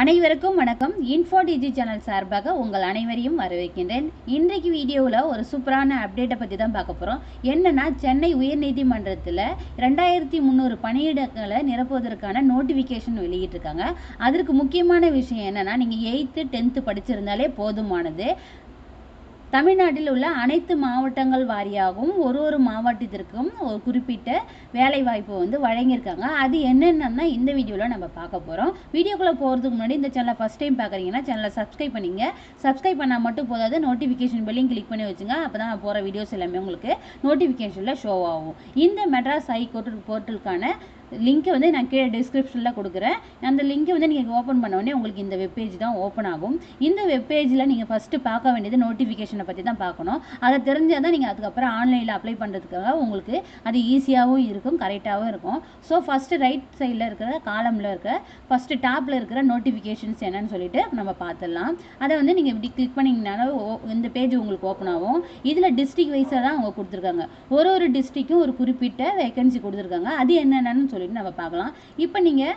அனைவருக்கும் வணக்கம். இன்ஃபோ டிஜி சேனல் சார்பாக உங்கள் அனைவரையும் வரவேற்கின்றேன். இன்றைக்கு வீடியோவில் ஒரு சூப்பரான அப்டேட்டை பற்றி தான் பார்க்க போகிறோம் என்னென்னா சென்னை உயர்நீதிமன்றத்தில் ரெண்டாயிரத்தி முந்நூறு பணியிடங்களை நிரப்புவதற்கான நோட்டிஃபிகேஷன் வெளியிட்டிருக்காங்க. அதற்கு முக்கியமான விஷயம் என்னென்னா நீங்கள் எயித்து டென்த்து படிச்சிருந்தாலே போதுமானது. தமிழ்நாட்டில் உள்ள அனைத்து மாவட்டங்கள் வாரியாகவும் ஒரு ஒரு மாவட்டத்திற்கும் ஒரு குறிப்பிட்ட வேலைவாய்ப்பு வந்து வழங்கியிருக்காங்க. அது என்னென்னா இந்த வீடியோவில் நம்ம பார்க்க போகிறோம் வீடியோக்குள்ளே போகிறதுக்கு முன்னாடி இந்த சேனலை ஃபஸ்ட் டைம் பார்க்குறீங்கன்னா சேனலை சப்ஸ்கிரைப் பண்ணிங்க. சப்ஸ்கிரைப் பண்ணால் மட்டும் போதாது நோட்டிஃபிகேஷன் பெல்லையும் கிளிக் பண்ணி வச்சுங்க. அப்போ தான் நான் போகிற வீடியோஸ் எல்லாமே உங்களுக்கு நோட்டிஃபிகேஷனில் ஷோ ஆகும். இந்த மெட்ராஸ் ஹைகோர்ட் போர்ட்டலுக்கான லிங்க்கை வந்து நான் கீழே டிஸ்கிரிப்ஷனில் கொடுக்குறேன். அந்த லிங்க்கை வந்து நீங்கள் ஓப்பன் பண்ண உடனே உங்களுக்கு இந்த வெப்பேஜ் தான் ஓப்பன் ஆகும். இந்த வெப்பேஜில் நீங்கள் ஃபஸ்ட்டு பார்க்க வேண்டியது நோட்டிஃபிகேஷனை பற்றி தான் பார்க்கணும். அதை தெரிஞ்சால் தான் நீங்கள் அதுக்கப்புறம் ஆன்லைனில் அப்ளை பண்ணுறதுக்காக உங்களுக்கு அது ஈஸியாகவும் இருக்கும் கரெக்டாகவும் இருக்கும். ஸோ ஃபஸ்ட்டு ரைட் சைடில் இருக்கிற காலமில் இருக்கிற ஃபஸ்ட்டு டாப்பில் இருக்கிற நோட்டிஃபிகேஷன்ஸ் என்னன்னு சொல்லிட்டு நம்ம பார்த்துடலாம். அதை வந்து நீங்கள் இப்படி கிளிக் பண்ணிங்கனால இந்த பேஜ் உங்களுக்கு ஓப்பன் ஆகும். இதில் டிஸ்ட்ரிக் வைஸாக தான் அவங்க கொடுத்துருக்காங்க. ஒரு ஒரு டிஸ்ட்ரிக்கும் ஒரு குறிப்பிட்ட வேகன்சி கொடுத்துருக்காங்க. அது என்னென்னு சொல்லிட்டு நம்ம பார்க்கலாம். இப்போ நீங்கள்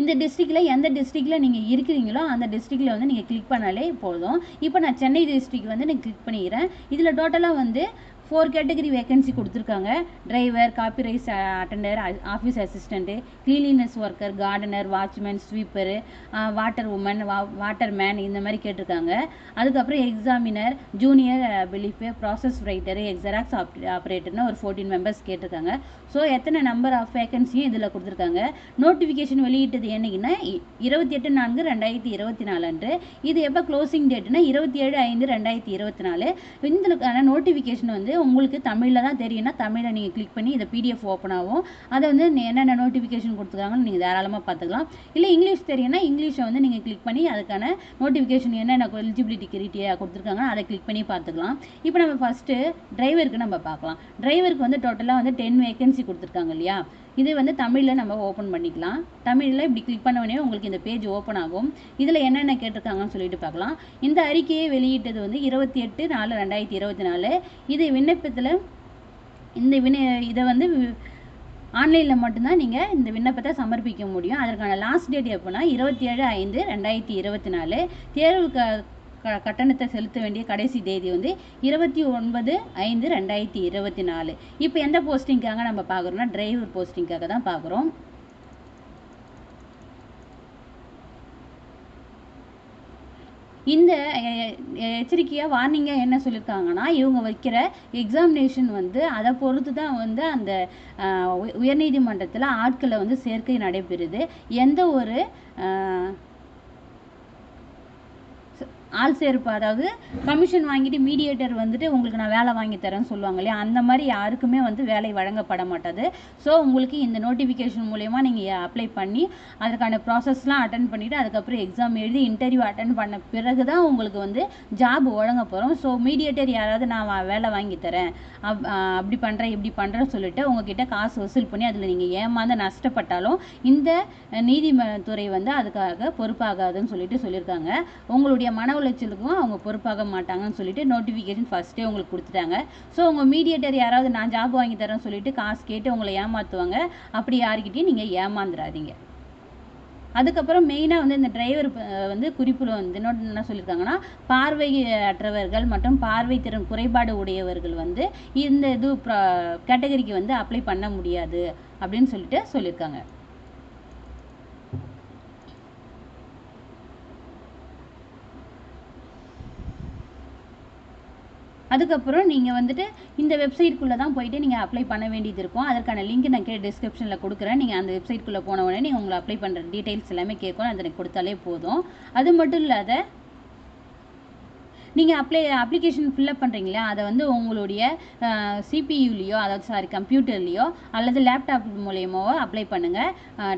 இந்த டிஸ்ட்ரிக்டில் எந்த டிஸ்ட்ரிக்டில் நீங்கள் இருக்கிறீங்களோ அந்த டிஸ்ட்ரிக்டில் வந்து நீங்கள் கிளிக் பண்ணாலே போதும். இப்போ நான் சென்னை டிஸ்ட்ரிக் வந்து நான் கிளிக் பண்ணிக்கிறேன். இதில் டோட்டலாக வந்து ஃபோர் கேட்டகரி வேகன்சி கொடுத்துருக்காங்க. Driver காப்பிரைஸ் attender office assistant cleanliness worker gardener watchman sweeper water woman வா வாட்டர் மேன் இந்த மாதிரி கேட்டிருக்காங்க. அதுக்கப்புறம் எக்ஸாமினர் ஜூனியர் பிலீஃபு ப்ராசஸ் ரைட்டரு எக்ஸராக்ஸ் ஆப்ரேட்டர்னு ஒரு ஃபோர்டீன் மெம்பர்ஸ் கேட்டிருக்காங்க. ஸோ எத்தனை நம்பர் ஆஃப் வேகன்சியும் இதில் கொடுத்துருக்காங்க. நோட்டிஃபிகேஷன் வெளியிட்டது என்னைக்குன்னா இருபத்தி எட்டு நான்கு ரெண்டாயிரத்தி இருபத்தி நாலு அன்று. இது எப்போ க்ளோசிங் டேட்னா இருபத்தி ஏழு ஐந்து ரெண்டாயிரத்தி இருபத்தி நாலு. இதுக்கான நோட்டிஃபிகேஷன் வந்து உங்களுக்கு தமிழில் தான் தெரியும்னா தமிழை நீங்கள் கிளிக் பண்ணி இதை பிடிஎஃப் ஓப்பன் ஆகும். அதை வந்து என்னென்ன நோட்டிஃபிகேஷன் கொடுத்துருக்காங்கன்னு நீங்கள் தாராளமாக பார்த்துக்கலாம். இல்லை இங்கிலீஷ் தெரியும்னா இங்கிலீஷை வந்து நீங்கள் கிளிக் பண்ணி அதுக்கான நோட்டிஃபிகேஷன் என்னென்ன எலிஜிபிலிட்டி கிரிட்டியா கொடுத்துருக்காங்க அதை கிளிக் பண்ணி பார்த்துக்கலாம். இப்போ நம்ம ஃபஸ்ட்டு டிரைவருக்கு நம்ம பார்க்கலாம். டிரைவருக்கு வந்து டோட்டலாக வந்து டென் வேகன்சி கொடுத்துருக்காங்க இல்லையா? இதை வந்து தமிழில் நம்ம ஓப்பன் பண்ணிக்கலாம். தமிழில் இப்படி கிளிக் பண்ண உடனே உங்களுக்கு இந்த பேஜ் ஓப்பன் ஆகும். இதில் என்னென்ன கேட்டிருக்காங்கன்னு சொல்லிட்டு பார்க்கலாம். இந்த அறிக்கையை வெளியிட்டது வந்து இருபத்தி எட்டு நாலு ரெண்டாயிரத்தி இருபத்தி நாலு. இது விண்ணப்பத்தில் இந்த விண்ண இதை வந்து ஆன்லைனில் மட்டும்தான் நீங்கள் இந்த விண்ணப்பத்தை சமர்ப்பிக்க முடியும். அதற்கான லாஸ்ட் டேட் எப்போனா இருபத்தி ஏழு ஐந்து ரெண்டாயிரத்தி இருபத்தி நாலு. தேர்வுக்கு க கட்டணத்தை செலுத்த வேண்டிய கடைசி தேதி வந்து இருபத்தி ஒன்பது ஐந்து ரெண்டாயிரத்தி இருபத்தி நாலு. இப்போ எந்த போஸ்டிங்காக நம்ம பார்க்குறோம்னா டிரைவர் போஸ்டிங்காக தான் பார்க்குறோம். இந்த எச்சரிக்கையாக வார்னிங்காக என்ன சொல்லியிருக்காங்கன்னா இவங்க வைக்கிற எக்ஸாமினேஷன் வந்து அதை பொறுத்து தான் வந்து அந்த உயர்நீதிமன்றத்தில் ஆட்களை வந்து சேர்க்கை நடைபெறுது. எந்த ஒரு ஆள் சேர்ப்பு. அதாவது கமிஷன் வாங்கிட்டு மீடியேட்டர் வந்துட்டு உங்களுக்கு நான் வேலை வாங்கி தரேன்னு சொல்லுவாங்க இல்லையா? அந்த மாதிரி யாருக்குமே வந்து வேலை வழங்கப்பட மாட்டது. ஸோ உங்களுக்கு இந்த நோட்டிஃபிகேஷன் மூலயமா நீங்கள் அப்ளை பண்ணி அதற்கான ப்ராசஸ்லாம் அட்டன் பண்ணிவிட்டு அதுக்கப்புறம் எக்ஸாம் எழுதி இன்டர்வியூ அட்டன் பண்ண பிறகு தான் உங்களுக்கு வந்து ஜாப் வழங்க போகிறோம் ஸோ மீடியேட்டர் யாராவது நான் வேலை வாங்கி தரேன். அப் அப்படி பண்ணுறேன் இப்படி பண்ணுறேன்னு சொல்லிட்டு உங்ககிட்ட காசு வசூல் பண்ணி அதில் நீங்கள் ஏமாந்து நஷ்டப்பட்டாலும் இந்த நீதிமன்றத்துறை வந்து அதுக்காக பொறுப்பாகாதுன்னு சொல்லிட்டு சொல்லியிருக்காங்க. உங்களுடைய மன உளைச்சலுக்கும் அவங்க பொறுப்பாக மாட்டாங்கன்னு சொல்லிட்டு நோட்டிஃபிகேஷன் ஃபஸ்ட்டே உங்களுக்கு கொடுத்துட்டாங்க. ஸோ உங்கள் மீடியேட்டர் யாராவது நான் ஜாப் வாங்கி தரேன்னு சொல்லிட்டு காசு கேட்டு உங்களை ஏமாற்றுவாங்க அப்படி யாருக்கிட்டையும் நீங்கள் ஏமாந்துடாதீங்க அதுக்கப்புறம் மெயினாக வந்து இந்த டிரைவர் வந்து குறிப்பில் வந்து இன்னொன்று என்ன சொல்லியிருக்காங்கன்னா பார்வை அற்றவர்கள் மற்றும் பார்வை திறன் குறைபாடு உடையவர்கள் வந்து இந்த இது கேட்டகரிக்கு வந்து அப்ளை பண்ண முடியாது அப்படின்னு சொல்லிட்டு சொல்லியிருக்காங்க அதுக்கப்புறம் நீங்கள் வந்துட்டு இந்த வெப்சைட்குள்ளே தான் போயிட்டு நீங்கள் அப்ளை பண்ண வேண்டியது இருக்கும். அதற்கான லிங்க் நான் கே டிஸ்கிரிப்ஷனில் கொடுக்குறேன். நீங்கள் அந்த வெப்சைட்குள்ளே போன உடனே நீங்கள் உங்களை அப்ளை பண்ணுற டீட்டெயில்ஸ் எல்லாமே கேட்கும் அதை கொடுத்தாலே போதும். அது மட்டும் இல்லாத நீங்கள் அப்ளை அப்ளிகேஷன் ஃபில்லப் பண்ணுறீங்களா அதை வந்து உங்களுடைய சிபியூலேயோ அதாவது சாரி கம்ப்யூட்டர்லேயோ அல்லது லேப்டாப் மூலயமாவோ அப்ளை பண்ணுங்கள்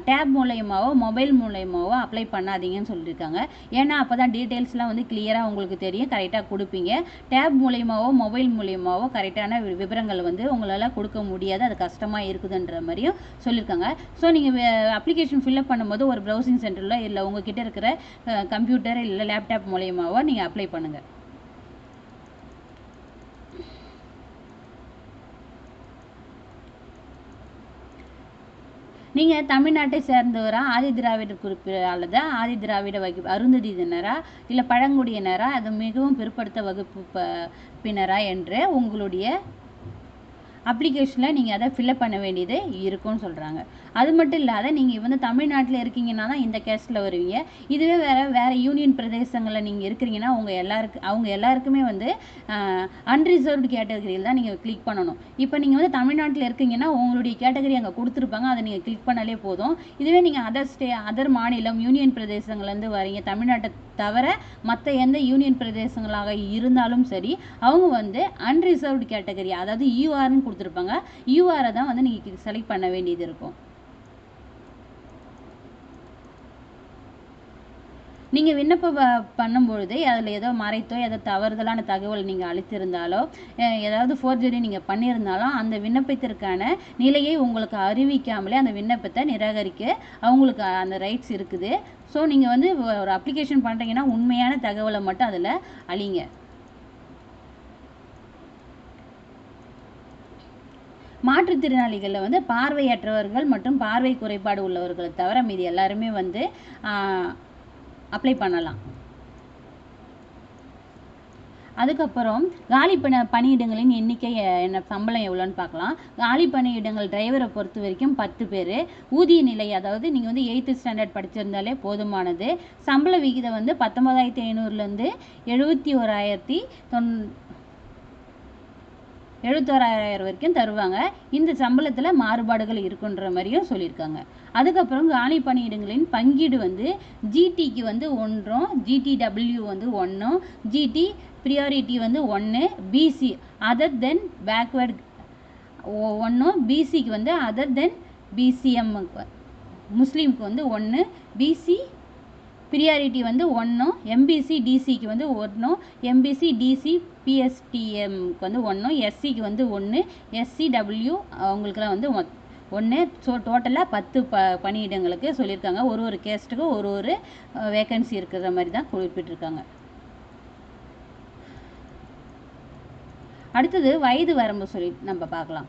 டேப் மூலயமாவோ மொபைல் மூலயமாவோ அப்ளை பண்ணாதீங்கன்னு சொல்லியிருக்காங்க ஏன்னா அப்போ தான் டீட்டெயில்ஸ்லாம் வந்து கிளியராக உங்களுக்கு தெரியும் கரெக்டாக கொடுப்பீங்க. டேப் மூலயமாவோ மொபைல் மூலயமாவோ கரெக்டான விவரங்கள் வந்து உங்களால் கொடுக்க முடியாது. அது கஷ்டமாக இருக்குதுன்ற மாதிரியும் சொல்லியிருக்காங்க ஸோ நீங்கள் அப்ளிகேஷன் ஃபில்லப் பண்ணும்போது ஒரு ப்ரௌசிங் சென்டரில் இல்லை உங்ககிட்ட இருக்கிற கம்ப்யூட்டர் இல்லை லேப்டாப் மூலயமாவோ நீங்கள் அப்ளை பண்ணுங்கள் நீங்கள் தமிழ்நாட்டை சேர்ந்தவரா ஆதி திராவிடர் குறிப்பு அல்லது ஆதி திராவிட வகுப்பு அருந்ததியினரா இல்லை பழங்குடியினரா அது மிகவும் பிற்படுத்த வகுப்பு ப பினரா என்று உங்களுடைய அப்ளிகேஷனில் நீங்கள் அதை ஃபில்அப் பண்ண வேண்டியது இருக்கும்னு சொல்கிறாங்க அது மட்டும் இல்லாத நீங்கள் வந்து தமிழ்நாட்டில் இருக்கீங்கன்னா தான் இந்த கேஸ்டில் வருவீங்க. இதுவே வேறு வேறு யூனியன் பிரதேசங்களில் நீங்கள் இருக்கிறீங்கன்னா உங்கள் எல்லாருக்கு அவங்க எல்லாருக்குமே வந்து அன்ரிசர்வ்டு கேட்டகரியில் தான் நீங்கள் கிளிக் பண்ணணும். இப்போ நீங்கள் வந்து தமிழ்நாட்டில் இருக்கீங்கன்னா உங்களுடைய கேட்டகரி அங்கே கொடுத்துருப்பாங்க. அதை நீங்கள் கிளிக் பண்ணாலே போதும். இதுவே நீங்கள் அதர் ஸ்டே அதர் மாநிலம் யூனியன் பிரதேசங்கள்லேருந்து வரீங்க. தமிழ்நாட்டை தவிர மற்ற எந்த யூனியன் பிரதேசங்களாக இருந்தாலும் சரி அவங்க வந்து அன்ரிசர்வ்டு கேட்டகரி அதாவது யூஆர்னு கொடுத்துருப்பாங்க. யூஆரை தான் வந்து நீங்கள் செலக்ட் பண்ண வேண்டியது இருக்கும். நீங்கள் விண்ணப்பம் ப- பண்ணும்பொழுது அதில் ஏதோ மறைத்தோ ஏதோ தவறுதலான தகவல் நீங்கள் அளித்திருந்தாலோ ஏதாவது ஃபோர்ஜரி நீங்கள் பண்ணியிருந்தாலும் அந்த விண்ணப்பத்திற்கான நிலையை உங்களுக்கு அறிவிக்காமலே அந்த விண்ணப்பத்தை நிராகரிக்க அவங்களுக்கு அந்த ரைட்ஸ் இருக்குது. ஸோ நீங்கள் வந்து ஒரு அப்ளிகேஷன் பண்ணுறீங்கன்னா உண்மையான தகவலை மட்டும் அதில் அழிங்க. மாற்றுத்திறனாளிகளில் வந்து பார்வையற்றவர்கள் மற்றும் பார்வை குறைபாடு உள்ளவர்களை தவிர மீதி எல்லாருமே வந்து அப்ளை பண்ணலாம். அதுக்கப்புறம் காலி பண பணியிடங்களின் எண்ணிக்கை என்ன சம்பளம் எவ்வளோன்னு பார்க்கலாம். காலி பணியிடங்கள் டிரைவரை பொறுத்த வரைக்கும் பத்து பேர். ஊதிய நிலை அதாவது நீங்கள் வந்து எயித்து ஸ்டாண்டர்ட் படிச்சிருந்தாலே போதுமானது. சம்பள விகிதம் வந்து பத்தொன்பதாயிரத்தி ஐநூறுலேருந்து எழுபத்தி ஓராயிரத்தி தொன் எழுபத்தோராயிரம் வரைக்கும் தருவாங்க. இந்த சம்பளத்தில் மாறுபாடுகள் இருக்குன்ற மாதிரியும் சொல்லியிருக்காங்க. அதுக்கப்புறம் காலி பணியிடங்களின் பங்கீடு வந்து ஜிடிக்கு வந்து ஒன்றும் ஜிடிடபிள்யூ வந்து ஒன்றும் ஜிடி ப்ரியாரிட்டி வந்து ஒன்று பிசி அதர் தென் பேக்வேர்டு ஒன்றும் பிசிக்கு வந்து அதர் தென் பிசிஎம்முக்கு முஸ்லீமுக்கு வந்து ஒன்று பிசி ப்ரியாரிட்டி வந்து ஒன்றும் எம்பிசி டிசிக்கு வந்து ஒன்றும் எம்பிசி டிசி பிஎஸ்டிஎம்க்கு வந்து ஒன்றும் எஸ்சிக்கு வந்து ஒன்று எஸ்சி டபிள்யூ அவங்களுக்குலாம் வந்து ஒன்று ஸோ டோட்டலாக பத்து ப பணியிடங்களுக்கு சொல்லியிருக்காங்க. ஒரு ஒரு கேஸ்ட்டுக்கும் ஒரு ஒரு வேக்கன்சி இருக்கிற மாதிரி தான் குறிப்பிட்டிருக்காங்க. அடுத்தது வயது வரம்பு சொல்லி நம்ம பார்க்கலாம்.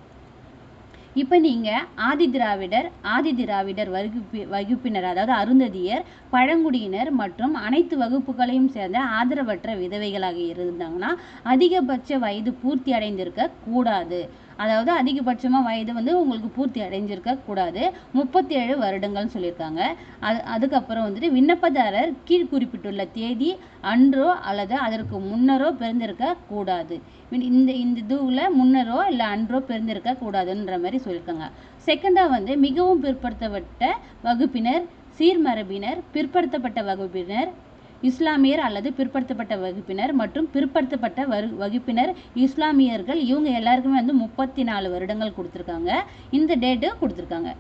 இப்போ நீங்கள் ஆதி திராவிடர் ஆதி திராவிடர் வகுப்பி வகுப்பினர் அதாவது அருந்ததியர் பழங்குடியினர் மற்றும் அனைத்து வகுப்புகளையும் சேர்ந்த ஆதரவற்ற விதவைகளாக இருந்தாங்கன்னா அதிகபட்ச வயது பூர்த்தி அடைந்திருக்க கூடாது. அதாவது அதிகபட்சமாக வயது வந்து உங்களுக்கு பூர்த்தி அடைஞ்சிருக்க கூடாது. முப்பத்தி ஏழு வருடங்கள்னு சொல்லியிருக்காங்க. அது அதுக்கப்புறம் வந்துட்டு விண்ணப்பதாரர் கீழ் குறிப்பிட்டுள்ள தேதி அன்றோ அல்லது அதற்கு முன்னரோ பிறந்திருக்க கூடாது. இந்த இந்த இதுவில் முன்னரோ இல்லை அன்றோ பிறந்திருக்க கூடாதுன்ற மாதிரி சொல்லியிருக்காங்க. செகண்டாக வந்து மிகவும் பிற்படுத்தப்பட்ட வகுப்பினர் சீர்மரபினர் பிற்படுத்தப்பட்ட வகுப்பினர் இஸ்லாமியர் அல்லது பிற்படுத்தப்பட்ட வகுப்பினர் மற்றும் பிற்படுத்தப்பட்ட வரு வகுப்பினர் இஸ்லாமியர்கள் இவங்க எல்லாருக்குமே வந்து முப்பத்தி நாலு வருடங்கள் கொடுத்துருக்காங்க. இந்த டேட்டு கொடுத்துருக்காங்க.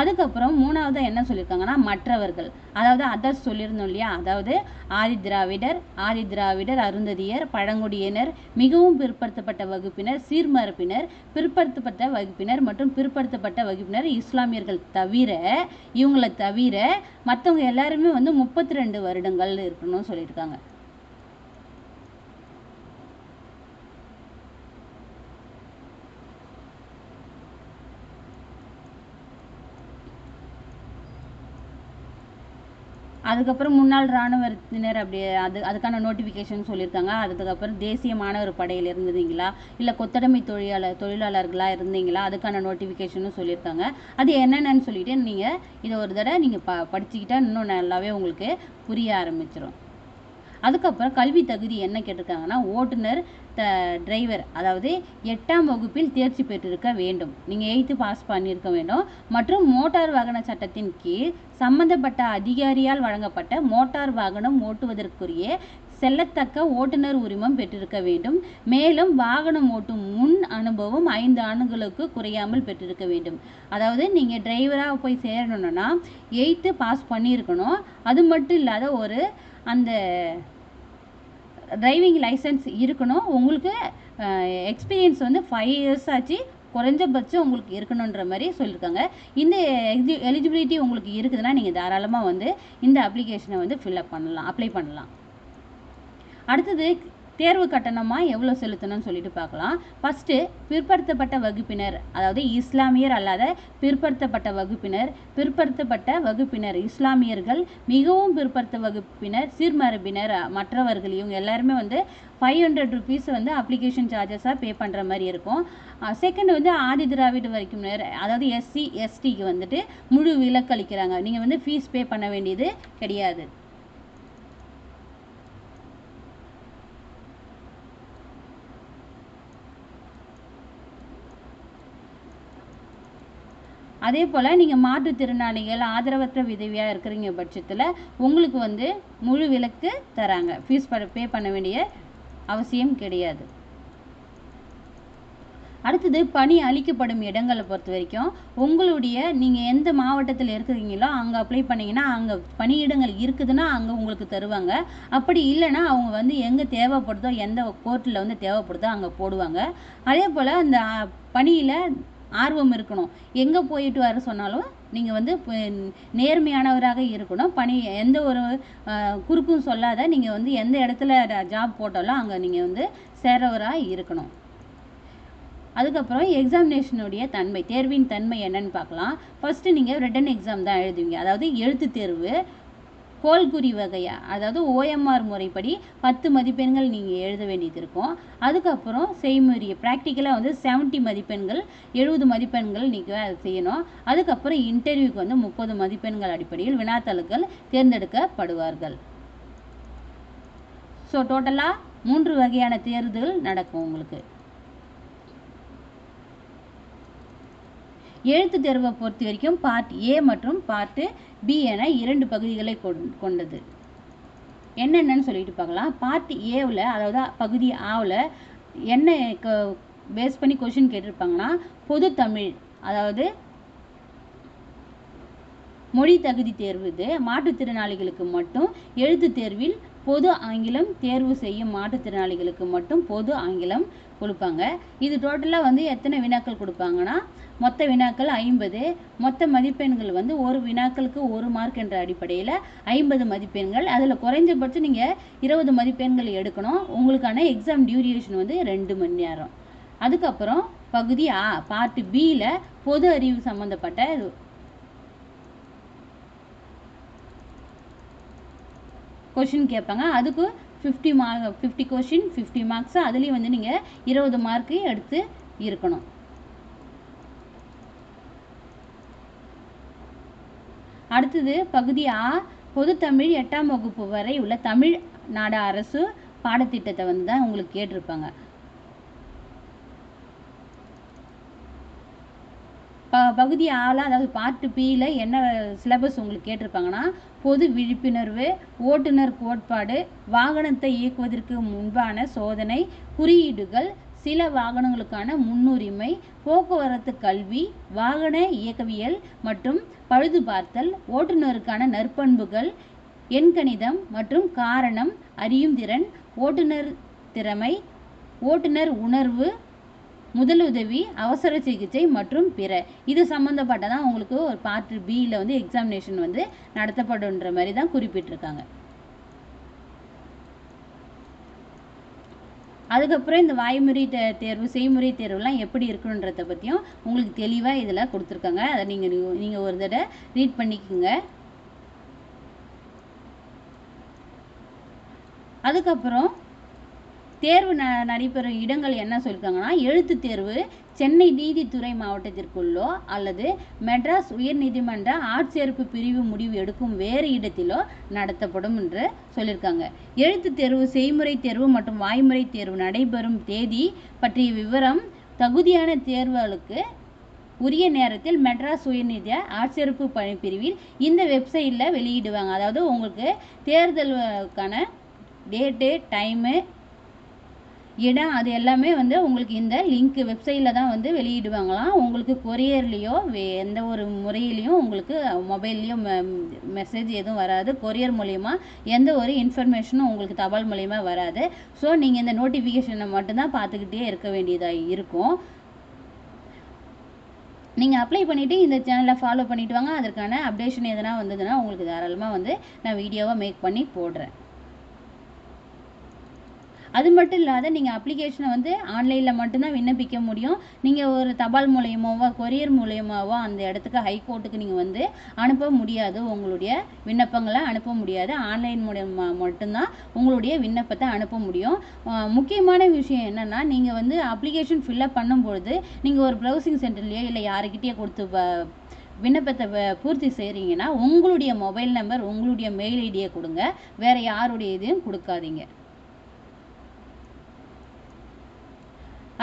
அதுக்கப்புறம் மூணாவது என்ன சொல்லியிருக்காங்கன்னா மற்றவர்கள். அதாவது அதர்ஸ் சொல்லியிருந்தோம் இல்லையா? அதாவது ஆதி திராவிடர் ஆதி திராவிடர் அருந்ததியர் பழங்குடியினர் மிகவும் பிற்படுத்தப்பட்ட வகுப்பினர் சீர்மரப்பினர் பிற்படுத்தப்பட்ட வகுப்பினர் மற்றும் பிற்படுத்தப்பட்ட வகுப்பினர் இஸ்லாமியர்கள் தவிர இவங்களை தவிர மற்றவங்க எல்லாருமே வந்து முப்பத்தி ரெண்டு வருடங்கள் இருக்கணும்னு சொல்லியிருக்காங்க. அதுக்கப்புறம் முன்னாள் இராணுவத்தினர் அப்படி அது அதுக்கான நோட்டிஃபிகேஷன் சொல்லியிருக்காங்க. அதுக்கப்புறம் தேசிய மாணவர் படையில் இருந்தீங்களா இல்லை கொத்தடிமை தொழிலாளர் தொழிலாளர்களாக இருந்தீங்களா? அதுக்கான நோட்டிஃபிகேஷனும் சொல்லியிருக்காங்க. அது என்னென்னு சொல்லிட்டு நீங்கள் இதை ஒரு தடவை நீங்கள் ப படிச்சுக்கிட்டா இன்னும் நல்லாவே உங்களுக்கு புரிய ஆரம்பிச்சிடும் அதுக்கப்புறம் கல்வி தகுதி என்ன கேட்டிருக்காங்கன்னா ஓட்டுநர் த டிரைவர் அதாவது எட்டாம் வகுப்பில் தேர்ச்சி பெற்றிருக்க வேண்டும். நீங்கள் எயித்து பாஸ் பண்ணியிருக்க வேண்டும். மற்றும் மோட்டார் வாகன சட்டத்தின் கீழ் சம்பந்தப்பட்ட அதிகாரியால் வழங்கப்பட்ட மோட்டார் வாகனம் ஓட்டுவதற்குரிய செல்லத்தக்க ஓட்டுநர் உரிமம் பெற்றிருக்க வேண்டும். மேலும் வாகனம் ஓட்டும் முன் அனுபவம் ஐந்து ஆண்டுகளுக்கு குறையாமல் பெற்றிருக்க வேண்டும். அதாவது நீங்கள் டிரைவராக போய் சேரணுன்னா எயித்து பாஸ் பண்ணியிருக்கணும். அது மட்டும் இல்லாத ஒரு அந்த டிரைவிங் லைசன்ஸ் இருக்கணும். உங்களுக்கு எக்ஸ்பீரியன்ஸ் வந்து ஃபைவ் இயர்ஸ் ஆச்சு. குறைஞ்சபட்சம் உங்களுக்கு இருக்கணுன்ற மாதிரி சொல்லியிருக்காங்க இந்த எலிஜி எலிஜிபிலிட்டி உங்களுக்கு இருக்குதுன்னா நீங்கள் தாராளமாக வந்து இந்த அப்ளிகேஷனை வந்து ஃபில்அப் பண்ணலாம் அப்ளை பண்ணலாம். அடுத்தது தேர்வு கட்டணமாக எவ்வளோ செலுத்தணும்னு சொல்லிட்டு பார்க்கலாம். ஃபஸ்ட்டு பிற்படுத்தப்பட்ட வகுப்பினர் அதாவது இஸ்லாமியர் அல்லாத பிற்படுத்தப்பட்ட வகுப்பினர் பிற்படுத்தப்பட்ட வகுப்பினர் இஸ்லாமியர்கள் மிகவும் பிற்படுத்த வகுப்பினர் சீர்மரபினர் மற்றவர்கள் இவங்க எல்லாருமே வந்து ஃபைவ் ஹண்ட்ரட் ருபீஸ் வந்து அப்ளிகேஷன் சார்ஜஸாக பே பண்ணுற மாதிரி இருக்கும். செகண்ட் வந்து ஆதி திராவிட வரைக்கும் அதாவது எஸ்சி எஸ்டிக்கு வந்துட்டு முழு விலக்களிக்கிறாங்க நீங்கள் வந்து ஃபீஸ் பே பண்ண வேண்டியது கிடையாது. அதே போல் நீங்கள் மாற்றுத்திறனாளிகள் ஆதரவற்ற விதவியாக இருக்கிறீங்க பட்சத்தில் உங்களுக்கு வந்து முழு விலக்கு தராங்க. ஃபீஸ் பே பண்ண வேண்டிய அவசியம் கிடையாது. அடுத்தது பணி அளிக்கப்படும் இடங்களை பொறுத்த வரைக்கும் உங்களுடைய நீங்கள் எந்த மாவட்டத்தில் இருக்கிறீங்களோ அங்கே அப்ளை பண்ணிங்கன்னா அங்கே பணியிடங்கள் இருக்குதுன்னா அங்கே உங்களுக்கு தருவாங்க. அப்படி இல்லைன்னா அவங்க வந்து எங்கே தேவைப்படுதோ எந்த கோர்ட்டில் வந்து தேவைப்படுதோ அங்கே போடுவாங்க. அதே போல் அந்த பணியில் ஆர்வம் இருக்கணும். எங்கே போயிட்டு வர சொன்னாலும் நீங்கள் வந்து நேர்மையானவராக இருக்கணும். பணி எந்த ஒரு குறுக்கும் சொல்லாத நீங்கள் வந்து எந்த இடத்துல ஜாப் போட்டாலும் அங்கே நீங்கள் வந்து சேரவராக இருக்கணும். அதுக்கப்புறம் எக்ஸாமினேஷனுடைய தன்மை தேர்வின் தன்மை என்னன்னு பார்க்கலாம். ஃபஸ்ட்டு நீங்கள் ரிட்டன் எக்ஸாம் தான் எழுதுவீங்க. அதாவது எழுத்து தேர்வு கோல்குறி வகையாக அதாவது ஓஎம்ஆர் முறைப்படி பத்து மதிப்பெண்கள் நீங்கள் எழுத வேண்டியது இருக்கும். அதுக்கப்புறம் செய்முறை ப்ராக்டிக்கலாக வந்து செவன்ட்டி மதிப்பெண்கள் எழுபது மதிப்பெண்கள் நீங்கள் அதை செய்யணும். அதுக்கப்புறம் இன்டர்வியூக்கு வந்து முப்பது மதிப்பெண்கள் அடிப்படையில் வினாத்தாள்கள் தேர்ந்தெடுக்கப்படுவார்கள். ஸோ டோட்டலாக மூன்று வகையான தேர்வுகள் நடக்கும் உங்களுக்கு. எழுத்து தேர்வை பொறுத்த வரைக்கும் பார்ட் ஏ மற்றும் பார்ட்டு பி என இரண்டு பகுதிகளை கொண்டது. என்னென்னு சொல்லிட்டு பார்க்கலாம். பார்ட் ஏவில் அதாவது பகுதி ஆவில் என்ன பேஸ் பண்ணி கொஷின் கேட்டிருப்பாங்கன்னா பொது தமிழ் அதாவது மொழி தகுதி தேர்வு இது. மாற்றுத்திறனாளிகளுக்கு மட்டும் எழுத்து தேர்வில் பொது ஆங்கிலம் தேர்வு செய்யும் மாற்றுத்திறனாளிகளுக்கு மட்டும் பொது ஆங்கிலம் கொடுப்பாங்க. இது டோட்டலாக வந்து எத்தனை வினாக்கள் கொடுப்பாங்கன்னா மொத்த வினாக்கள் ஐம்பது. மொத்த மதிப்பெண்கள் வந்து ஒரு வினாக்களுக்கு ஒரு மார்க் என்ற அடிப்படையில் ஐம்பது மதிப்பெண்கள். அதில் குறைஞ்சபட்சம் நீங்கள் இருபது மதிப்பெண்கள் எடுக்கணும். உங்களுக்கான எக்ஸாம் டியூரியேஷன் வந்து ரெண்டு மணி நேரம். அதுக்கப்புறம் பகுதி ஆ பார்ட் பியில் பொது அறிவு சம்மந்தப்பட்ட கொஷின் கேட்பாங்க. அதுக்கு fifty mark fifty question fifty marks அதுலேயும் வந்து நீங்கள் இருபது மார்க்கு எடுத்து இருக்கணும். அடுத்தது பகுதி ஆ பொதுத்தமிழ் எட்டாம் வகுப்பு வரை உள்ள தமிழ் நாடு அரசு பாடத்திட்டத்தை வந்து தான் உங்களுக்கு கேட்டிருப்பாங்க. ப பகுதி ஆல அதாவது பார்ட்டு பியில் என்ன சிலபஸ் உங்களுக்கு கேட்டிருப்பாங்கன்னா பொது விழிப்புணர்வு ஓட்டுநர் கோட்பாடு வாகனத்தை இயக்குவதற்கு முன்பான சோதனை குறியீடுகள் சில வாகனங்களுக்கான முன்னுரிமை போக்குவரத்து கல்வி வாகன இயக்கவியல் மற்றும் பழுதுபார்த்தல் ஓட்டுநருக்கான நற்பண்புகள் எண்கணிதம் மற்றும் காரணம் அறியும் திறன் ஓட்டுநர் திறமை ஓட்டுநர் உணர்வு முதலுதவி அவசர சிகிச்சை மற்றும் பிற. இது சம்மந்தப்பட்டதான் உங்களுக்கு ஒரு பார்ட் பியில் வந்து எக்ஸாமினேஷன் வந்து நடத்தப்படுன்ற மாதிரி தான் குறிப்பிட்டிருக்காங்க. அதுக்கப்புறம் இந்த வாய்முறை தே தேர்வு செய்முறை தேர்வுலாம் எப்படி இருக்கணுன்றத பற்றியும் உங்களுக்கு தெளிவாக இதில் கொடுத்துருக்காங்க. அதை நீங்கள் நீங்கள் ஒரு தடவை ரீட் பண்ணிக்கோங்க. அதுக்கப்புறம் தேர்வு ந நடைபெறும் இடங்கள் என்ன சொல்லியிருக்காங்கன்னா எழுத்து தேர்வு சென்னை நீதித்துறை மாவட்டத்திற்குள்ளோ அல்லது மெட்ராஸ் உயர்நீதிமன்ற ஆட்சேர்ப்பு பிரிவு முடிவு எடுக்கும் வேறு இடத்திலோ நடத்தப்படும் என்று சொல்லியிருக்காங்க எழுத்து தேர்வு செய்முறை தேர்வு மற்றும் வாய்முறை தேர்வு நடைபெறும் தேதி பற்றிய விவரம் தகுதியான தேர்வுகளுக்கு உரிய நேரத்தில் மெட்ராஸ் உயர்நீதி ஆட்சேர்ப்பு பணி பிரிவில் இந்த வெப்சைட்டில் வெளியிடுவாங்க. அதாவது உங்களுக்கு தேர்தலுக்கான டேட்டு டைமு இடம் அது எல்லாமே வந்து உங்களுக்கு இந்த லிங்க் வெப்சைட்டில் தான் வந்து வெளியிடுவாங்களாம். உங்களுக்கு கொரியர்லேயோ எந்த ஒரு முறையிலையும் உங்களுக்கு மொபைல்லையோ மெசேஜ் எதுவும் வராது. கொரியர் மூலிமா எந்த ஒரு இன்ஃபர்மேஷனும் உங்களுக்கு தபால் மூலிமா வராது. ஸோ நீங்கள் இந்த நோட்டிஃபிகேஷனை மட்டும்தான் பார்த்துக்கிட்டே இருக்க வேண்டியதாக இருக்கும். நீங்கள் அப்ளை பண்ணிவிட்டு இந்த சேனலை ஃபாலோ பண்ணிவிட்டு வாங்க. அதற்கான அப்டேஷன் எதனா வந்ததுன்னா உங்களுக்கு தாராளமாக வந்து நான் வீடியோவாக மேக் பண்ணி போடுறேன். அது மட்டும் இல்லாத நீங்கள் அப்ளிகேஷனை வந்து ஆன்லைனில் மட்டும்தான் விண்ணப்பிக்க முடியும். நீங்கள் ஒரு தபால் மூலியமாவோ கொரியர் மூலியமாவோ அந்த இடத்துக்கு ஹைகோர்ட்டுக்கு நீங்கள் வந்து அனுப்ப முடியாது. உங்களுடைய விண்ணப்பங்களை அனுப்ப முடியாது. ஆன்லைன் மூலயமா மட்டும்தான் உங்களுடைய விண்ணப்பத்தை அனுப்ப முடியும். முக்கியமான விஷயம் என்னென்னா நீங்கள் வந்து அப்ளிகேஷன் ஃபில்அப் பண்ணும்பொழுது நீங்கள் ஒரு ப்ரௌசிங் சென்டர்லேயோ இல்லை யாருக்கிட்டேயே கொடுத்து வ- விண்ணப்பத்தை பூர்த்தி செய்கிறீங்கன்னா உங்களுடைய மொபைல் நம்பர் உங்களுடைய மெயில் ஐடியை கொடுங்க. வேறு யாருடைய இதையும் கொடுக்காதீங்க.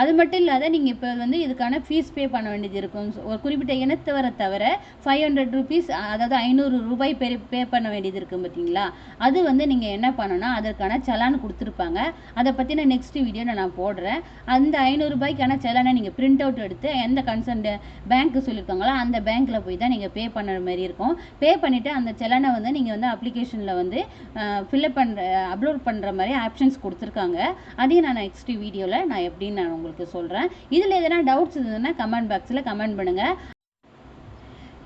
அது மட்டும் இல்லாத நீங்கள் இப்போ வந்து இதுக்கான ஃபீஸ் பே பண்ண வேண்டியது இருக்கும். ஒரு குறிப்பிட்ட இனத்தவரை தவிர ஃபைவ் ஹண்ட்ரட் ருபீஸ் அதாவது ஐநூறு ரூபாய் பே பே பண்ண வேண்டியது இருக்கும் பார்த்தீங்களா அது வந்து நீங்கள் என்ன பண்ணணும்னா அதற்கான சலான் கொடுத்துருப்பாங்க. அதை பற்றின நெக்ஸ்ட் வீடியோ நான் போடுறேன். அந்த ஐநூறுரூபாய்க்கான சலானை நீங்கள் பிரிண்ட் அவுட் எடுத்து எந்த கன்சர்ன் பேங்க்கு சொல்லியிருக்காங்களோ அந்த பேங்க்கில் போய் தான் நீங்கள் பே பண்ணுற மாதிரி இருக்கும். பே பண்ணிவிட்டு அந்த செலானை வந்து நீங்கள் வந்து அப்ளிகேஷனில் வந்து ஃபில்அப் பண்ணுற அப்லோட் பண்ணுற மாதிரி ஆப்ஷன்ஸ் கொடுத்துருக்காங்க. அதையும் நான் நெக்ஸ்ட் வீடியோவில் நான் எப்படின்னு நான் உங்களுக்கு சொல்கிறேன் இதில் எதனா டவுட்ஸ் இருந்ததுன்னா கமெண்ட் பாக்ஸில் கமெண்ட் பண்ணுங்கள்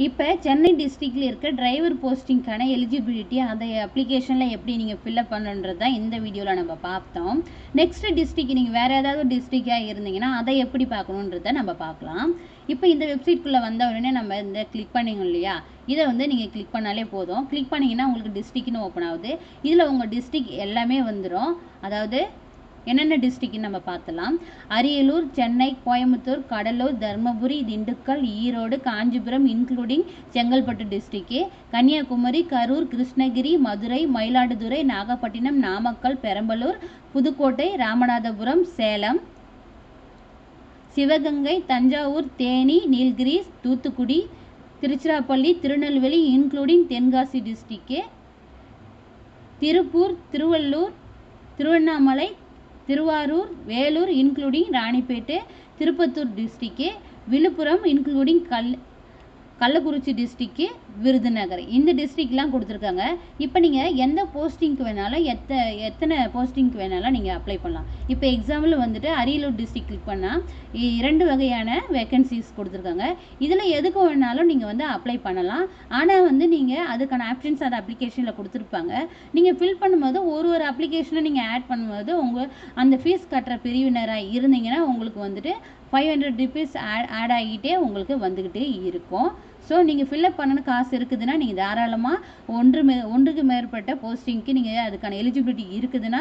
இப்போ சென்னை டிஸ்ட்ரிக்டில் இருக்க டிரைவர் போஸ்டிங்க்கான எலிஜிபிலிட்டி அந்த அப்ளிகேஷனில் எப்படி நீங்கள் ஃபில்அப் பண்ணுன்றது தான் இந்த வீடியோவில் நம்ம பார்த்தோம். நெக்ஸ்ட் டிஸ்ட்ரிக் நீங்கள் வேறு ஏதாவது டிஸ்ட்ரிக்டாக இருந்தீங்கன்னா அதை எப்படி பார்க்கணுன்றதை நம்ம பார்க்கலாம். இப்போ இந்த வெப்சைட்குள்ளே வந்த உடனே நம்ம இந்த கிளிக் பண்ணிங்க இல்லையா? இதை வந்து நீங்கள் கிளிக் பண்ணாலே போதும். கிளிக் பண்ணிங்கன்னா உங்களுக்கு டிஸ்ட்ரிக்னு ஓப்பன் ஆகுது. இதில் உங்கள் டிஸ்ட்ரிக் எல்லாமே வந்துடும் அதாவது என்னென்ன டிஸ்ட்ரிக்ட்னு நம்ம பார்த்தலாம். Ariyalur Chennai Coimbatore Cuddalore Dharmapuri Dindigul Erode Kanchipuram including Chengalpattu district Kanyakumari Karur Krishnagiri Madurai Mayiladuthurai Nagapattinam Namakkal Perambalur Pudukkottai Ramanathapuram Salem. Sivaganga Thanjavur Theni Nilgiris Thoothukudi Tiruchirappalli Tirunelveli including Tenkasi district Tiruppur Tiruvallur Tiruvannamalai Tiruvarur Vellore including Ranipet Tirupattur district Villupuram including கல் கள்ளக்குறிச்சி டிஸ்ட்ரிக்கு விருதுநகர். இந்த டிஸ்ட்ரிக்ட்லாம் கொடுத்துருக்காங்க. இப்போ நீங்கள் எந்த போஸ்டிங்க்கு வேணாலும் எத்த எத்தனை போஸ்டிங்க்கு வேணாலும் நீங்கள் அப்ளை பண்ணலாம். இப்போ எக்ஸாம்பிள் வந்துட்டு அரியலூர் டிஸ்ட்ரிக் கிளிக் பண்ணால் இரண்டு வகையான வேகன்சிஸ் கொடுத்துருக்காங்க. இதில் எதுக்கு வேணாலும் நீங்கள் வந்து அப்ளை பண்ணலாம். ஆனால் வந்து நீங்கள் அதுக்கான ஆப்ஷன்ஸ் அந்த அப்ளிகேஷனில் கொடுத்துருப்பாங்க. நீங்கள் ஃபில் பண்ணும்போது ஒரு ஒரு அப்ளிகேஷனை நீங்கள் ஆட் பண்ணும்போது உங்கள் அந்த ஃபீஸ் கட்டுற பிரிவினராக இருந்தீங்கன்னா உங்களுக்கு வந்துட்டு five hundred rupees add add ஆகிட்டே உங்களுக்கு வந்துக்கிட்டே இருக்கும். ஸோ நீங்கள் ஃபில்அப் பண்ணணும் காசு இருக்குதுன்னா நீங்கள் தாராளமாக ஒன்று மே ஒன்றுக்கு மேற்பட்ட போஸ்டிங்க்கு நீங்கள் அதுக்கான எலிஜிபிலிட்டி இருக்குதுன்னா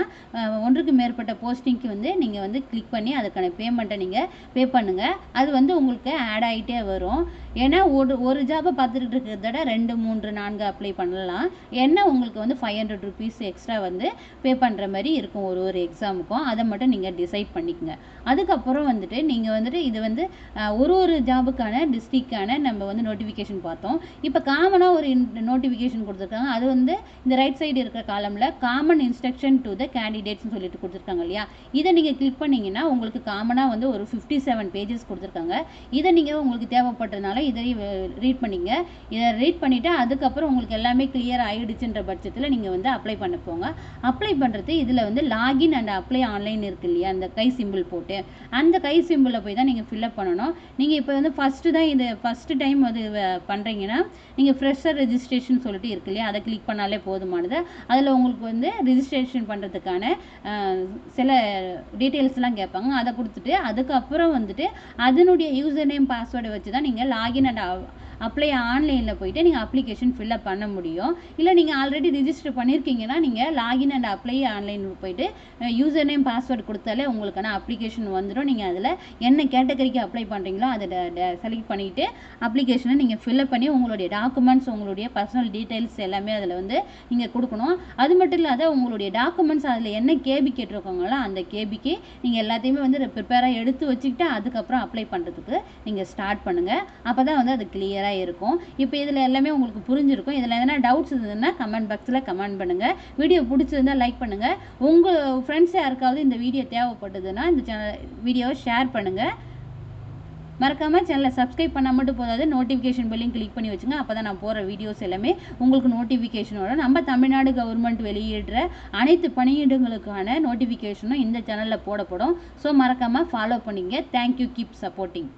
ஒன்றுக்கு மேற்பட்ட போஸ்டிங்க்கு வந்து நீங்கள் வந்து கிளிக் பண்ணி அதுக்கான பேமெண்ட்டை நீங்கள் பே பண்ணுங்கள் அது வந்து உங்களுக்கு ஆட் ஆகிட்டே வரும். ஏன்னா ஒரு ஒரு ஜாபை பார்த்துட்டு இருக்கிறத விட ரெண்டு மூன்று நான்கு அப்ளை பண்ணலாம். என்ன உங்களுக்கு வந்து ஃபைவ் ஹண்ட்ரட் ருபீஸ் எக்ஸ்ட்ரா வந்து பே பண்ணுற மாதிரி இருக்கும் ஒரு ஒரு எக்ஸாமுக்கும் அதை மட்டும் நீங்கள் டிசைட் பண்ணிக்கங்க. அதுக்கப்புறம் வந்துட்டு நீங்கள் வந்துட்டு இது வந்து ஒரு ஒரு ஜாபுக்கான டிஸ்ட்ரிக்டான நம்ம வந்து நோட்டிஃபிகேஷன் பார்த்தோம். இப்போ காமனாக ஒரு நோட்டிஃபிகேஷன் கொடுத்துருக்காங்க. அது வந்து இந்த ரைட் சைடு இருக்கிற காலமில் காமன் இன்ஸ்ட்ரக்ஷன் டு த கேண்டிடேட்ஸ்னு சொல்லிட்டு கொடுத்துருக்காங்க இல்லையா? இதை நீங்கள் கிளிக் பண்ணிங்கன்னா உங்களுக்கு காமனாக வந்து ஒரு ஃபிஃப்டி செவன் பேஜஸ் கொடுத்துருக்காங்க. இதை நீங்கள் உங்களுக்கு தேவைப்பட்டதுனால இதை ரீட் பண்ணிங்க. இதை ரீட் பண்ணிவிட்டு அதுக்கப்புறம் உங்களுக்கு எல்லாமே கிளியர் ஆகிடுச்சுன்ற பட்சத்தில் நீங்கள் வந்து அப்ளை பண்ண போங்க. அப்ளை பண்ணுறது இதில் வந்து லாகின் அண்ட் அப்ளை ஆன்லைன் இருக்குது இல்லையா? அந்த கை சிம்பிள் போட்டு. அந்த கை சிம்பிளில் போய் தான் நீங்கள் ஃபில்அப் பண்ணணும். நீங்கள் இப்போ வந்து ஃபஸ்ட்டு தான் இது ஃபஸ்ட்டு டைம் அது வ- பண்ணுறீங்கன்னா நீங்கள் ஃப்ரெஷர் ரெஜிஸ்ட்ரேஷன் சொல்லிட்டு இருக்கு இல்லையா? அதை கிளிக் பண்ணாலே போதுமானது. அதில் உங்களுக்கு வந்து ரிஜிஸ்ட்ரேஷன் பண்ணுறதுக்கான சில டீட்டெயில்ஸ்லாம் கேட்பாங்க. அதை கொடுத்துட்டு அதுக்கப்புறம் வந்துட்டு அதனுடைய யூசர் நேம் பாஸ்வேர்டை வச்சு தான் நீங்கள் லாகின் அண்ட் அப்ளை ஆன்லைனில் போயிட்டு நீங்கள் அப்ளிகேஷன் ஃபில்அப் பண்ண முடியும். இல்லை நீங்கள் ஆல்ரெடி ரிஜிஸ்டர் பண்ணியிருக்கீங்கன்னா நீங்கள் லாகின் அண்ட் அப்ளை ஆன்லைன் போயிட்டு யூசர் நேம் பாஸ்வேர்டு கொடுத்தாலே உங்களுக்கான அப்ளிகேஷன் வந்துடும் நீங்கள் அதில் என்ன கேட்டகரிக்கு அப்ளை பண்ணுறீங்களோ அதை செலக்ட் பண்ணிவிட்டு அப்ளிகேஷனை நீங்கள் ஃபில்அப் பண்ணி உங்களுடைய டாக்குமெண்ட்ஸ் உங்களுடைய பர்சனல் டீட்டெயில்ஸ் எல்லாமே அதில் வந்து நீங்கள் கொடுக்கணும். அது மட்டும் இல்லாத உங்களுடைய டாக்குமெண்ட்ஸ் அதில் என்ன கேபி கேட்டிருக்கோங்களோ அந்த கேபிக்கு நீங்கள் எல்லாத்தையுமே வந்து ப்ரிப்பேராக எடுத்து வச்சுக்கிட்டு அதுக்கப்புறம் அப்ளை பண்ணுறதுக்கு நீங்கள் ஸ்டார்ட் பண்ணுங்கள் அப்போ தான் வந்து அது கிளியராக இருக்கும். இப்போ இதில் எல்லாமே உங்களுக்கு புரிஞ்சிருக்கும். இதில் எதனா டவுட்ஸ் இருந்ததுன்னா கமெண்ட் பாக்ஸில் கமெண்ட் பண்ணுங்கள் வீடியோ பிடிச்சிருந்தா லைக் பண்ணுங்கள் உங்கள் ஃப்ரெண்ட்ஸ் யாருக்காவது இந்த வீடியோ தேவைப்பட்டதுன்னா இந்த சேனல் வீடியோவை ஷேர் பண்ணுங்கள் மறக்காம சேனலை சப்ஸ்கிரைப் பண்ணால் மட்டும் போதாது. நோட்டிஃபிகேஷன் பெல்லையும் கிளிக் பண்ணி வச்சுங்க. அப்போ தான் நான் போகிற வீடியோஸ் எல்லாமே உங்களுக்கு நோட்டிஃபிகேஷன் வரும். நம்ம தமிழ்நாடு கவர்மெண்ட் வெளியிடுற அனைத்து பணியிடங்களுக்கான நோட்டிஃபிகேஷனும் இந்த சேனலில் போடப்படும். ஸோ மறக்காமல் ஃபாலோ பண்ணிங்க. Thank you keep supporting